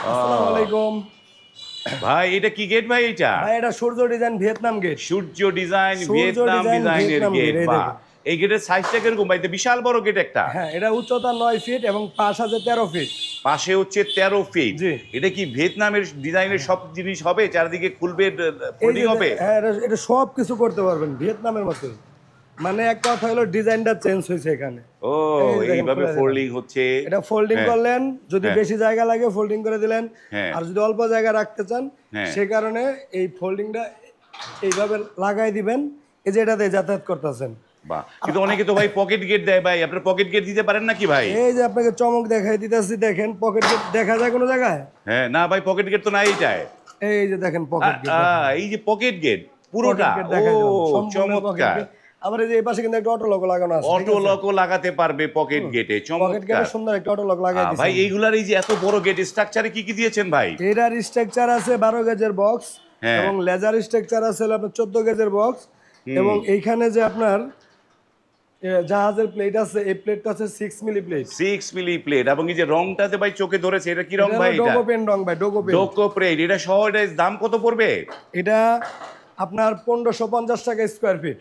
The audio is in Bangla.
আসসালামু আলাইকুম ভাই এটা কি গেট ভাই এটা ভাই এটা Surya design Vietnam gate Surya design Vietnam ডিজাইনের গেট এই গেটের সাইজটা কীরকম ভাই? এটা বিশাল বড় গেট একটা। হ্যাঁ এটা উচ্চতা নয় ফিট এবং পাশ আছে তেরো ফিট পাশে হচ্ছে তেরো ফিট এটা কি ভিয়েতনামের ডিজাইনের সব জিনিস হবে? চারিদিকে খুলবে হবে? হ্যাঁ এটা এটা সব কিছু করতে পারবেন ভিয়েতনামের মতো মানে এক কথা হলো ডিজাইনটা চেঞ্জ হয়েছে এখানে। ও এইভাবে ফোল্ডিং হচ্ছে। এটা ফোল্ডিং হ্যাঁ। করলেন যদি হ্যাঁ। বেশি জায়গা লাগে ফোল্ডিং করে দিলেন। হ্যাঁ। আর যদি অল্প জায়গা রাখতে চান। সে কারণে এই ফোল্ডিংটা এইভাবে লাগাই দিবেন। এই যে এটাতে যাতায়াত করতেছেন। বাহ। কিন্তু অনেকে তো ভাই পকেট গেট দেয় ভাই। আপনার পকেট গেট দিতে পারেন নাকি ভাই? এই যে আপনাকে চমক দেখাই দিতেছি দেখেন পকেট গেট দেখা যায় কোনো জায়গায়? হ্যাঁ না ভাই পকেট গেট তো নাই এটায়। এই যে দেখেন পকেট আ, এই যে পকেট গেট পুরোটা? ও চমৎকার। আবার এই যে এই পাশে কিন্তু একটা অটো লোক লাগানো আছে অটো লকও লাগাতে পারবে পকেট গেটে পকেট গেটে সুন্দর একটা অটো লক লাগাই দিয়েছে ভাই এইগুলার এই যে এত বড় গেট স্ট্রাকচারে কি কি দিয়েছেন ভাই? এটার স্ট্রাকচার আছে বারো গেজের বক্স হ্যাঁ। এবং লেজার স্ট্রাকচার আছে আপনার চোদ্দ গেজের বক্স এবং এইখানে যে আপনার জাহাজের প্লেট আছে এই প্লেটটা আছে six milli plate six milli plate এবং এই যে রংটাতে ভাই চোখে ধরেছে এটা কি রং ভাই এটা? ডোগো পেন রং ভাই পেন। ডোকো প্লেট এটা সহ দাম কত পড়বে? এটা আপনার পনেরোশো পঞ্চাশ টাকা স্কোয়ার ফিট